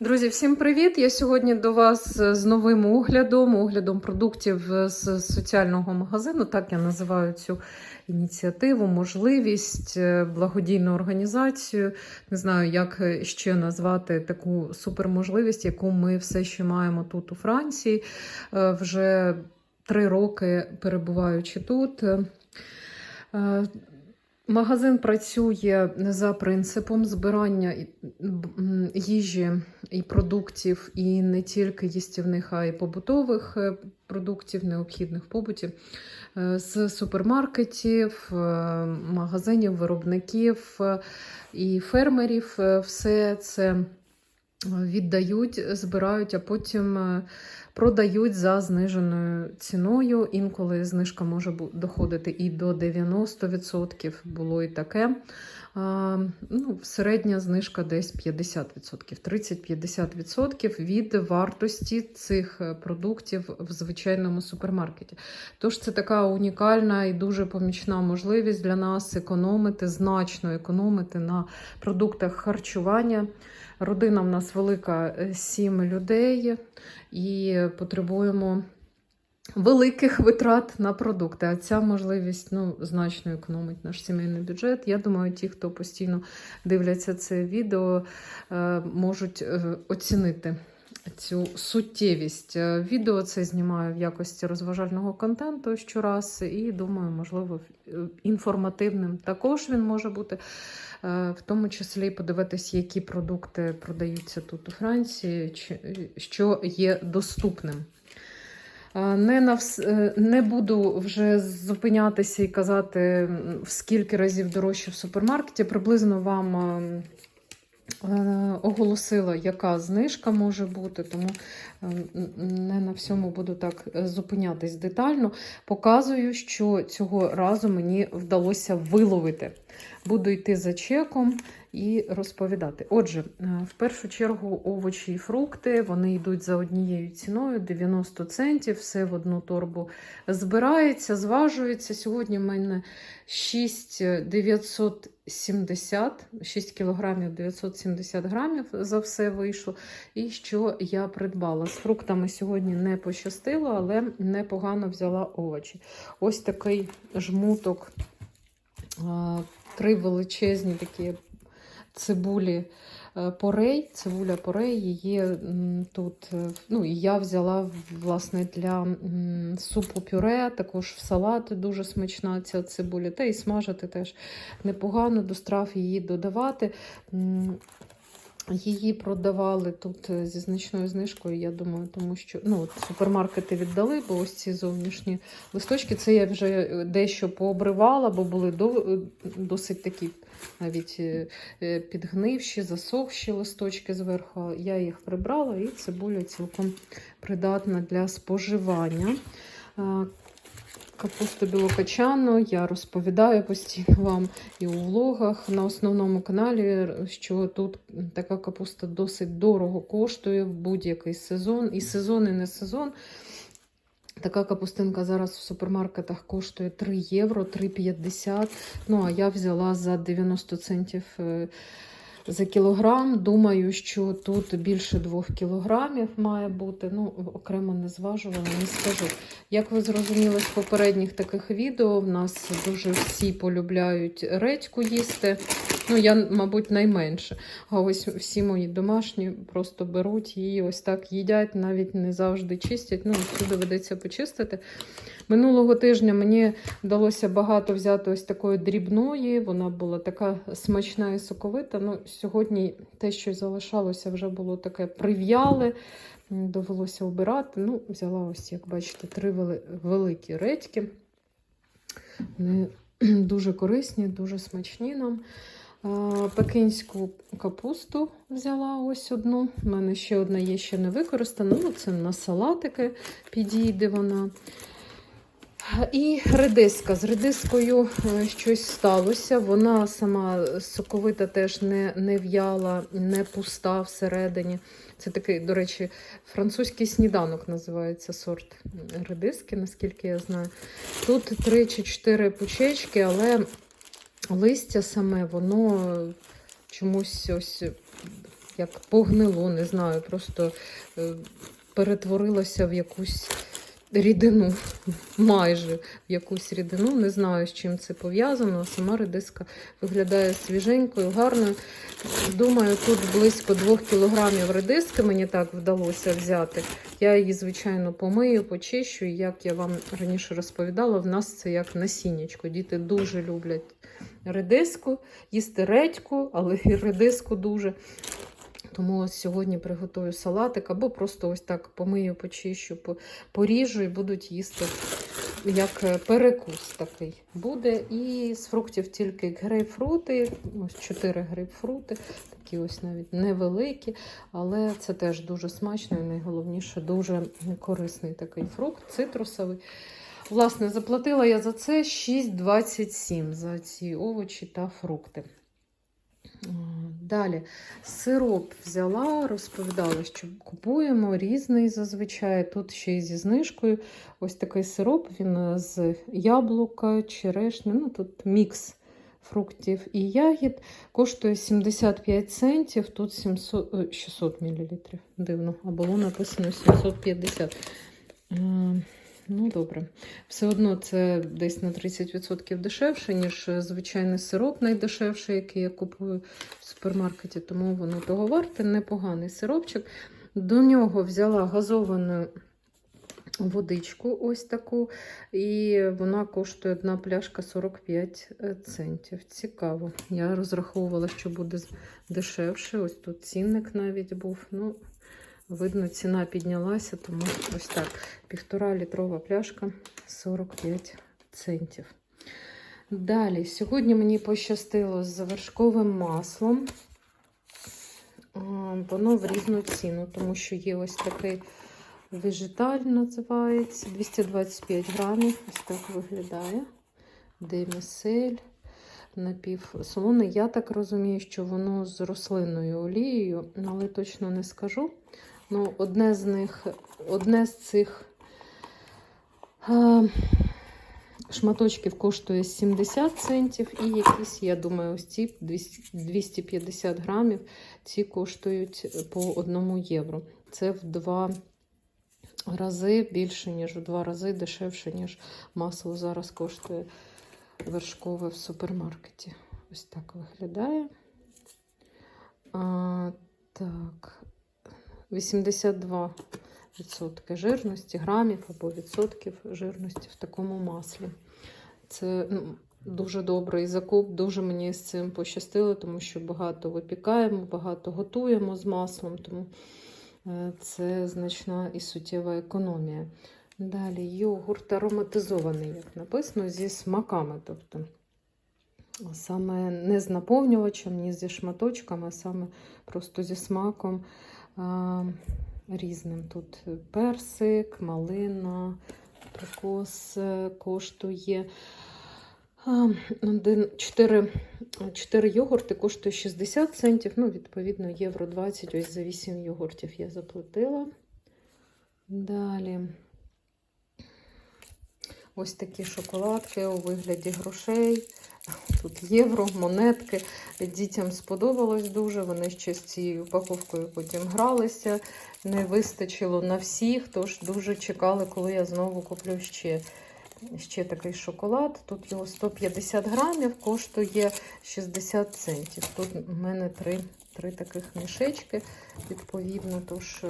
Друзі, всім привіт! Я сьогодні до вас з новим оглядом, оглядом продуктів з соціального магазину. Так я називаю цю ініціативу, можливість, е, благодійну організацію. Не знаю, як ще назвати таку суперможливість, яку ми все ще маємо тут у Франції. Е, Вже три роки перебуваючи тут. Магазин працює за принципом збирання їжі і продуктів, і не тільки їстівних, а й побутових е, продуктів, необхідних в побуті, е, з супермаркетів, е, магазинів, виробників і фермерів. Все це віддають, збирають, а потім е, продають за зниженою ціною. Інколи знижка може доходити і до 90%, було і таке. Ну, середня знижка десь 50%, 30-50% від вартості цих е, продуктів в звичайному супермаркеті. Тож це така унікальна і дуже помічна можливість для нас економити, значно економити на продуктах харчування. Родина в нас велика, е, сім людей, і потребуємо великих витрат на продукти. А ця можливість ну, значно економить наш сімейний бюджет. Я думаю, ті, хто постійно дивляться це відео, е, можуть е, оцінити. Цю суттєвість Е, відео це знімаю в якості розважального контенту щораз, і думаю, можливо, інформативним також він може бути. В тому числі подивитись, які продукти продаються тут у Франції, що є доступним. Е, Не, на вс... е, не буду вже зупинятися і казати, в скільки разів дорожче в супермаркеті. Приблизно вам е, е, оголосила, яка знижка може бути, тому е, не на всьому буду так зупинятись детально. Показую, що цього разу мені вдалося виловити. Буду йти за чеком і розповідати. Отже, е, в першу чергу овочі і фрукти вони йдуть за однією ціною 90 центів, все в одну торбу збирається, зважується. Сьогодні в мене 6,970, 6 кілограмів 970 грамів за все вийшло. І що я придбала. З фруктами сьогодні не пощастило, але непогано взяла овочі. Ось такий жмуток, три величезні такі цибулі е, порей. Цибуля порей її тут. е, Ну, і я взяла власне для супу пюре, також в салати дуже смачна ця цибуля. Та і смажити теж непогано, до страв її додавати. Її продавали тут е, зі значною знижкою, я думаю, тому що ну, от супермаркети віддали, бо ось ці зовнішні листочки. Це я вже е, дещо пообривала, бо були е, досить такі навіть підгнивші, засохші листочки зверху. Я їх прибрала, і цибуля цілком придатна для споживання. Капусту білокачану я розповідаю постійно вам і у влогах на основному каналі, що тут така капуста досить дорого коштує в будь-який сезон. І сезон, і не сезон. Така капустинка зараз в супермаркетах коштує 3 євро, 3,50. Ну, а я взяла за 90 центів е, за кілограм. Думаю, що тут більше 2 кілограмів має бути. Ну, окремо не зважувала, не скажу. Як ви зрозуміли з попередніх таких відео, в нас дуже всі полюбляють редьку їсти. Ну, я, мабуть, найменше. А ось всі мої домашні просто беруть її ось так їдять, навіть не завжди чистять. Ну, всюди доведеться почистити. Минулого тижня мені вдалося багато взяти ось такої дрібної. Вона була така смачна і соковита. Ну, сьогодні те, що залишалося, вже було таке прив'яле. Довелося обирати. Ну, взяла ось, як бачите, три великі редьки. Вони дуже корисні, дуже смачні нам. Пекинську капусту взяла ось одну. У мене ще одна є ще не використана. Ну, це на салатики підійде вона. І редиска. З редискою е, щось сталося. Вона сама соковита теж не, не в'яла, не пуста всередині. Це такий, до речі, французький сніданок називається сорт редиски, наскільки я знаю. Тут три чи чотири пучечки, але листя саме, воно чомусь ось як погнило, не знаю, просто е, перетворилося в якусь рідину, майже в якусь рідину. Не знаю, з чим це пов'язано. Сама редиска виглядає свіженькою, гарною. Думаю, тут близько 2 кілограмів редиски мені так вдалося взяти. Я її, звичайно, помию, почищу. Як я вам раніше розповідала, в нас це як насіннячко. Діти дуже люблять редиску, їсти редьку, але і редиску дуже. Тому ось сьогодні приготую салатик або просто ось так помию, почищу, поріжу і будуть їсти як е, перекус такий буде. І з фруктів тільки грейпфрути, ось 4 грейпфрути, такі ось навіть невеликі, але це теж дуже смачно і найголовніше дуже корисний такий фрукт, цитрусовий. Власне, заплатила я за це 6,27 за ці овочі та фрукти. Далі сироп взяла, розповідала, що купуємо різний зазвичай. Тут ще й зі знижкою. Ось такий сироп, він з яблука, черешні, ну тут мікс фруктів і ягід. Коштує 75 центів, тут 700, е, 600 мл. Дивно, а було написано 750. Е, Ну, добре. Все одно це десь на 30% дешевше, ніж е, звичайний сироп найдешевший, який я купую в супермаркеті, тому воно того варте. Непоганий сиропчик. До нього взяла газовану водичку, ось таку, і вона коштує одна пляшка 45 центів. Цікаво. Я розраховувала, що буде дешевше. Ось тут цінник навіть був. Ну, видно, ціна піднялася, тому ось так. Півтора літрова пляшка 45 центів. Далі, сьогодні мені пощастило з вершковим маслом. Воно в різну ціну, тому що є ось такий вежиталь, називається 225 грамів. Ось так виглядає. Демісель, напівсолоне. Я так розумію, що воно з рослинною олією, але точно не скажу. Ну, одне з них, одне з цих а, шматочків коштує 70 центів, і якісь, я думаю, ось ці 250 грамів, ці коштують по 1 євро. Це в два рази більше, ніж в два рази дешевше, ніж масло зараз коштує вершкове в супермаркеті. Ось так виглядає. А, так, 82 відсотки жирності, грамів або відсотків жирності в такому маслі. Це ну, дуже добрий закуп, дуже мені з цим пощастило, тому що багато випікаємо, багато готуємо з маслом, тому е, це значна і суттєва економія. Далі йогурт ароматизований, як написано, зі смаками. Тобто саме не з наповнювачем, ні зі шматочками, а саме просто зі смаком різним. Тут персик, малина, прикос е, коштує. А, 4, 4 йогурти коштує 60 центів, ну, відповідно, євро 20. Ось за 8 йогуртів я заплатила. Далі. Ось такі шоколадки у вигляді грошей. Тут євро, монетки. Дітям сподобалось дуже. Вони ще з цією упаковкою потім гралися. Не вистачило на всіх, тож дуже чекали, коли я знову куплю ще, ще такий шоколад. Тут його 150 грамів, коштує 60 центів. Тут у мене три, три таких мішечки, відповідно. Тож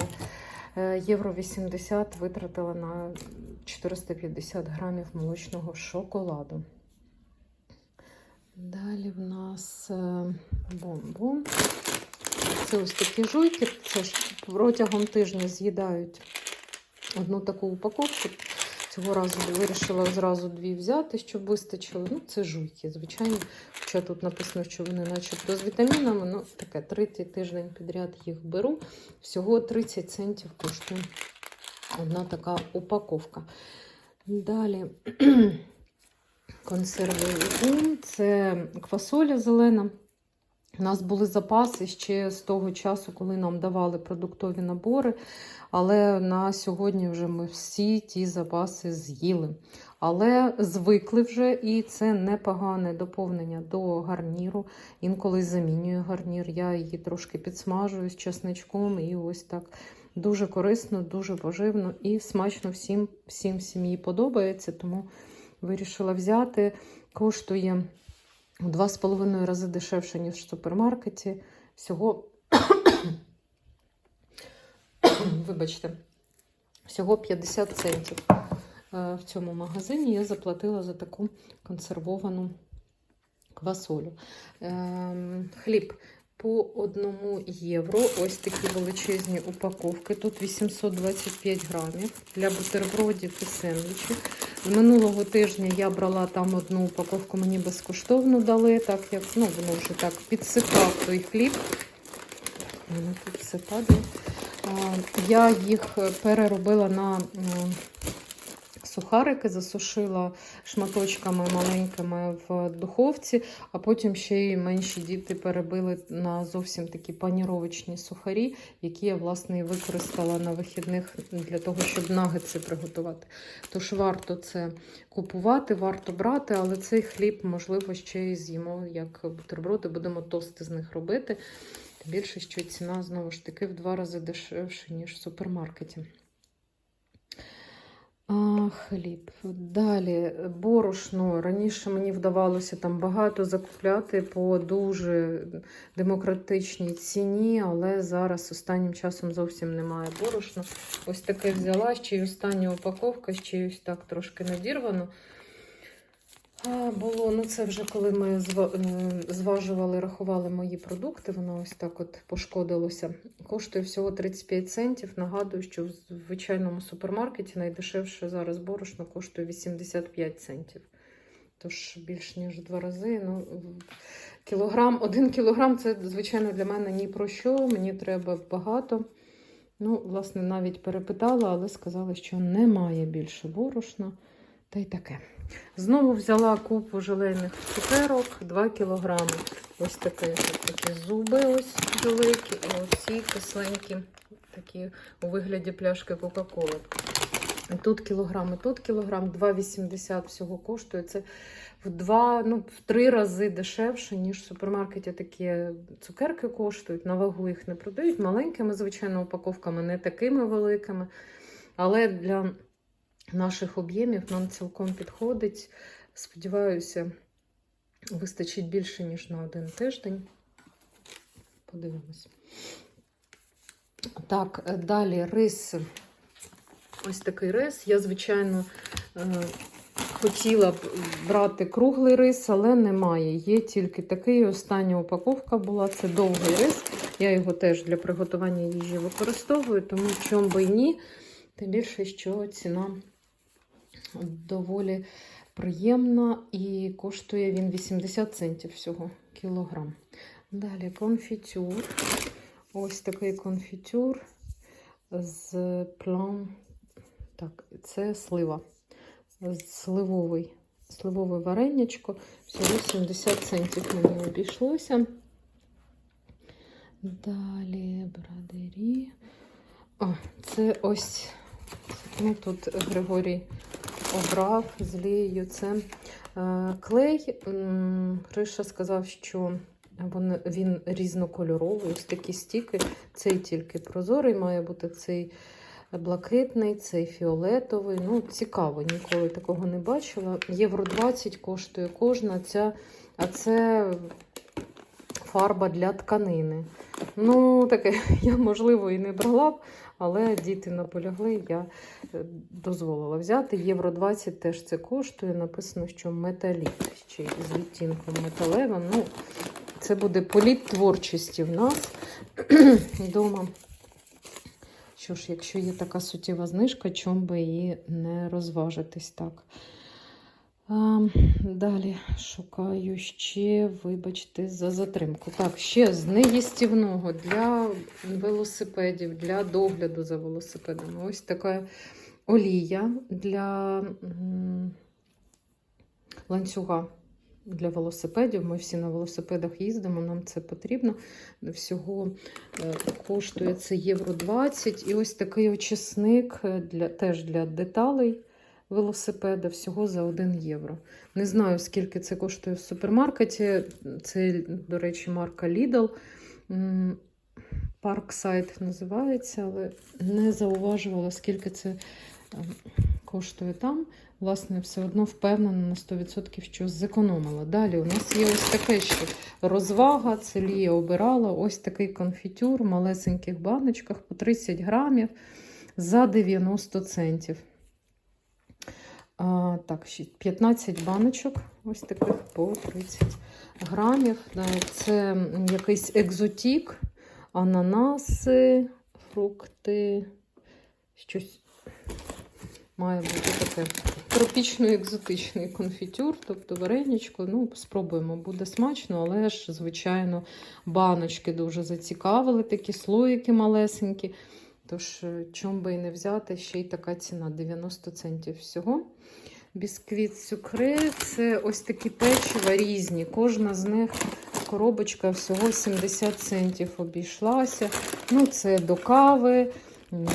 е, євро 80 витратила на 450 грамів молочного шоколаду. Далі в нас е, бомбон. Це ось такі жуйки. Це ж протягом тижня з'їдають одну таку упаковку. Цього разу вирішила зразу дві взяти, щоб вистачило. Ну, це жуйки, звичайно. Хоча тут написано, що вони начебто з вітамінами. Ну, таке третій тиждень підряд їх беру. Всього 30 центів коштує одна така упаковка. Далі консерви Ізюм. Це квасоля зелена. У нас були запаси ще з того часу, коли нам давали продуктові набори, але на сьогодні вже ми всі ті запаси з'їли. Але звикли вже, і це непогане доповнення до гарніру. Інколи замінюю гарнір. Я її трошки підсмажую з чесничком, і ось так дуже корисно, дуже поживно і смачно всім, всім сім'ї подобається. Тому вирішила взяти. Коштує з половиною рази дешевше, ніж в супермаркеті. Всього, вибачте, всього 50 центів. Е, В цьому магазині я заплатила за таку консервовану квасолю. Ем, Хліб по 1 євро. Ось такі величезні упаковки. Тут 825 грамів для бутербродів і сендвічів. Минулого тижня я брала там одну упаковку, мені безкоштовно дали, так як ну, воно вже так підсипав той хліб. Воно тут все падає. Я їх переробила на сухарики, засушила шматочками маленькими в духовці, а потім ще й менші діти перебили на зовсім такі паніровочні сухарі, які я власне і використала на вихідних для того, щоб нагетси приготувати. Тож варто це купувати, варто брати, але цей хліб, можливо, ще й з'їмо як бутерброди, будемо тости з них робити. Тим більше, що ціна знову ж таки в два рази дешевше, ніж в супермаркеті. Хліб. Далі борошно. Раніше мені вдавалося там багато закупляти по дуже демократичній ціні, але зараз останнім часом зовсім немає борошна. Ось таке взяла, ще й остання упаковка, ще ось так трошки надірвано. Було, ну це вже коли ми зважували, рахували мої продукти, воно ось так от пошкодилося. Коштує всього 35 центів. Нагадую, що в звичайному супермаркеті найдешевше зараз борошно коштує 85 центів. Тож більш ніж два рази. Ну, кілограм, один кілограм це, звичайно, для мене ні про що. Мені треба багато. Ну, власне, навіть перепитала, але сказали, що немає більше борошна. Та й таке. Знову взяла купу желейних цукерок, 2 кілограми. Ось такі, такі зуби ось великі, і оці кисленькі, такі у вигляді пляшки Кока-Коли. Тут кілограм, і тут кілограм, 2,80 всього коштує. Це в два, ну, в три рази дешевше, ніж в супермаркеті такі цукерки коштують. На вагу їх не продають. Маленькими, звичайно, упаковками, не такими великими. Але для наших об'ємів нам цілком підходить. Сподіваюся, вистачить більше, ніж на один тиждень. Подивимось. Так, е, далі рис. Ось такий рис. Я, звичайно, е, хотіла б брати круглий рис, але немає. Є тільки такий. Остання упаковка була. Це довгий рис. Я його теж для приготування їжі використовую, тому чому би ні. Тим більше, що ціна доволі приємна і коштує він 80 центів всього кілограм. Далі конфітюр. Ось такий конфітюр з плам. Так, це слива. Сливовий. Сливове варенячко. Всього 70 центів мені обійшлося. Далі брадері. О, це ось. Ну, тут Григорій обрав з Лією. Це е, клей. Гриша сказав, що він різнокольоровий. Ось такі стіки. Цей тільки прозорий, має бути цей блакитний, цей фіолетовий. Ну, цікаво, ніколи такого не бачила. Євро 20 коштує кожна ця, а це фарба для тканини. Ну, таке я, можливо, і не брала б, але діти наполягли, я е, дозволила взяти. Євро 20 теж це коштує. Написано, що металіт ще з відтінком металевим. Ну, це буде політ творчості в нас вдома. Що ж, якщо є така суттєва знижка, чому би її не розважитись так. Далі шукаю ще, вибачте, за затримку. Так, ще з неїстівного для велосипедів, для догляду за велосипедами. Ось така олія для ланцюга для велосипедів. Ми всі на велосипедах їздимо, нам це потрібно. Всього е, коштує це євро 20. І ось такий очисник е, для, теж для деталей велосипеда, всього за 1 євро. Не знаю, скільки це коштує в супермаркеті. Це, до речі, марка Lidl. Парксайд називається, але не зауважувала, скільки це ем, коштує там. Власне, все одно впевнена на 100%, що зекономила. Далі у нас є ось таке ще розвага. Це Лія обирала. Ось такий конфітюр в малесеньких баночках по 30 грамів за 90 центів. А, так, 15 баночок, ось таких по 30 грамів. Це якийсь екзотік, ананаси, фрукти, щось має бути таке тропічно-екзотичний конфітюр, тобто вареничко. Ну, спробуємо, буде смачно, але ж, звичайно, баночки дуже зацікавили, такі слоїки малесенькі. Тож, е, чом би і не взяти, ще й така ціна 90 центів всього. Бісквіт цукри це ось такі печива різні. Кожна з них коробочка всього 70 центів обійшлася. Ну, це до кави,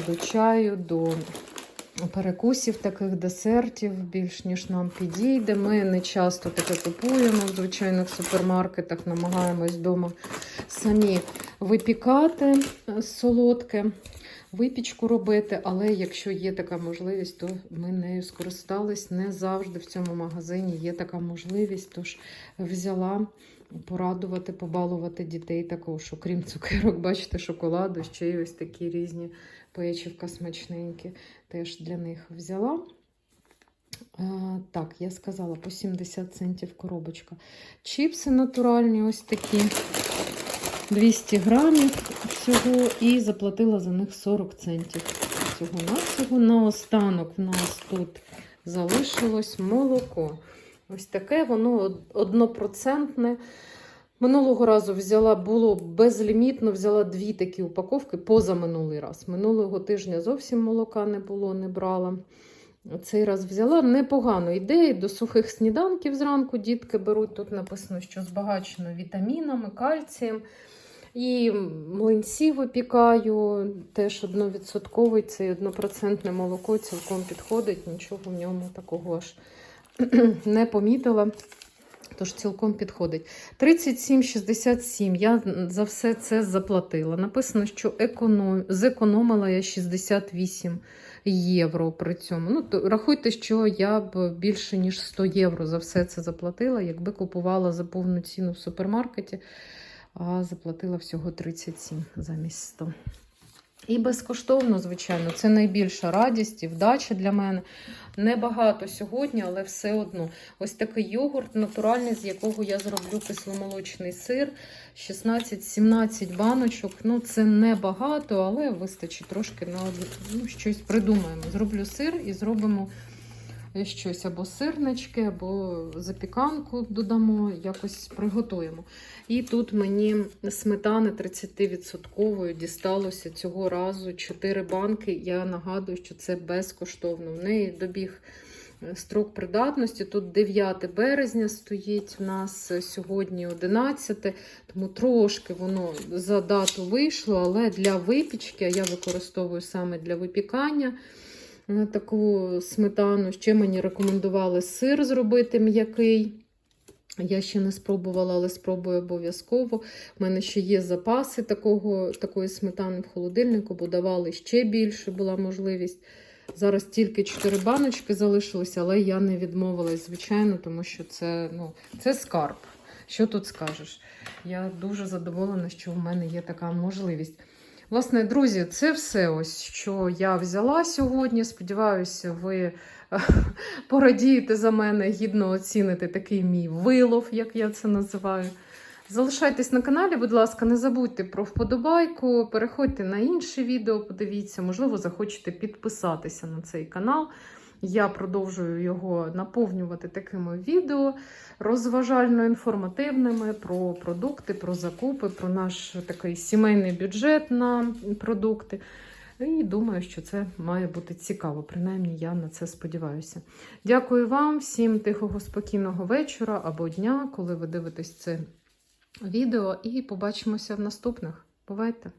до чаю, до перекусів таких десертів, більш ніж нам підійде. Ми не часто таке купуємо в звичайних супермаркетах, намагаємось вдома самі випікати е, солодке випічку робити, але якщо є така можливість, то ми нею скористались. Не завжди в цьому магазині є така можливість, тож взяла порадувати, побалувати дітей також. Окрім цукерок, бачите, шоколаду, ще й ось такі різні печивка смачненькі. Теж для них взяла. А, так, я сказала по 70 центів коробочка. Чіпси натуральні, ось такі. 200 грамів всього і заплатила за них 40 центів. Всього на всього. Наостанок в нас тут залишилось молоко. Ось таке, воно од- однопроцентне. Минулого разу взяла, було безлімітно, взяла дві такі упаковки поза минулий раз. Минулого тижня зовсім молока не було, не брала. Цей раз взяла непогано йде до сухих сніданків зранку дітки беруть. Тут написано, що збагачено вітамінами, кальцієм. І млинці випікаю, теж одновідсотковий, це однопроцентне молоко цілком підходить, нічого в ньому такого аж не помітила. Тож цілком підходить. 37,67. Я за все це заплатила. Написано, що економ... зекономила я 68 євро при цьому. Ну, то рахуйте, що я б більше ніж 100 євро за все це заплатила, якби купувала за повну ціну в супермаркеті, а заплатила всього 37 замість 100. І безкоштовно, звичайно, це найбільша радість і вдача для мене. Небагато сьогодні, але все одно. Ось такий йогурт натуральний, з якого я зроблю кисломолочний сир. 16-17 баночок. Ну, це небагато, але вистачить трошки на ну, щось придумаємо. Зроблю сир і зробимо щось або сирнички, або запіканку додамо, якось приготуємо. І тут мені сметани 30% дісталося цього разу 4 банки. Я нагадую, що це безкоштовно. В неї добіг е, строк придатності. Тут 9 березня стоїть в нас сьогодні 11, тому трошки воно за дату вийшло, але для випічки, я використовую саме для випікання е, таку сметану. Ще мені рекомендували сир зробити м'який. Я ще не спробувала, але спробую обов'язково. У мене ще є запаси такого, такої сметани в холодильнику, бо давали ще більше, була можливість. Зараз тільки 4 баночки залишилися, але я не відмовилась, звичайно, тому що це, ну, це скарб. Що тут скажеш? Я дуже задоволена, що в мене є така можливість. Власне, друзі, це все, ось, що я взяла сьогодні. Сподіваюся, ви порадієте за мене, гідно оціните такий мій вилов, як я це називаю. Залишайтесь на каналі, будь ласка, не забудьте про вподобайку, переходьте на інші відео, подивіться, можливо, захочете підписатися на цей канал. Я продовжую його наповнювати такими відео розважально-інформативними про продукти, про закупи, про наш такий сімейний бюджет на продукти. І думаю, що це має бути цікаво. Принаймні, я на це сподіваюся. Дякую вам, всім тихого, спокійного вечора або дня, коли ви дивитесь це відео, і побачимося в наступних. Бувайте!